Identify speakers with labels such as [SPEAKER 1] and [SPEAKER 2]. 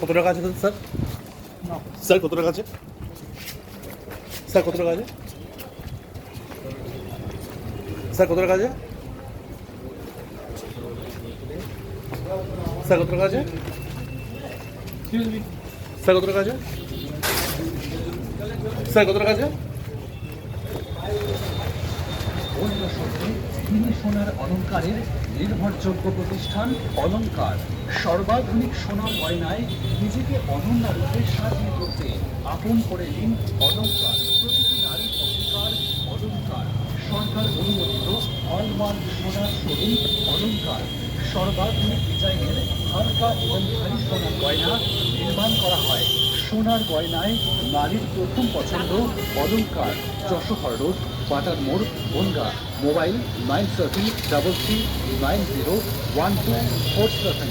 [SPEAKER 1] কত টাকা আছে স্যার স্যার কত টাকা আছে স্যার কত টাকা আছে স্যার কত টাকা আছে স্যার কত টাকা আছে স্যার কত টাকা আছে? স্যার কত
[SPEAKER 2] তিনি সোনার অলঙ্কারের নির্ভরযোগ্য প্রতিষ্ঠান অলঙ্কার। সর্বাধুনিক সোনার গয়নায় নিজেকে অনন্য রূপে সাজিয়ে তুলতে আপন করে নিন অলঙ্কার। প্রতিটি নারীর অধিকার অলঙ্কার। সরকার অনুমোদিত হলমার্ক সোনার শোরুম অলঙ্কার। সর্বাধুনিক ডিজাইনের এবং ভারী সোনার গয়না নির্মাণ করা হয়। সোনার গয়নায় নারীর প্রথম পছন্দ অলঙ্কার যশোহর রোড বাটার মোড়, Bongaon. Mobile nine thirty double three nine zero one two four seven.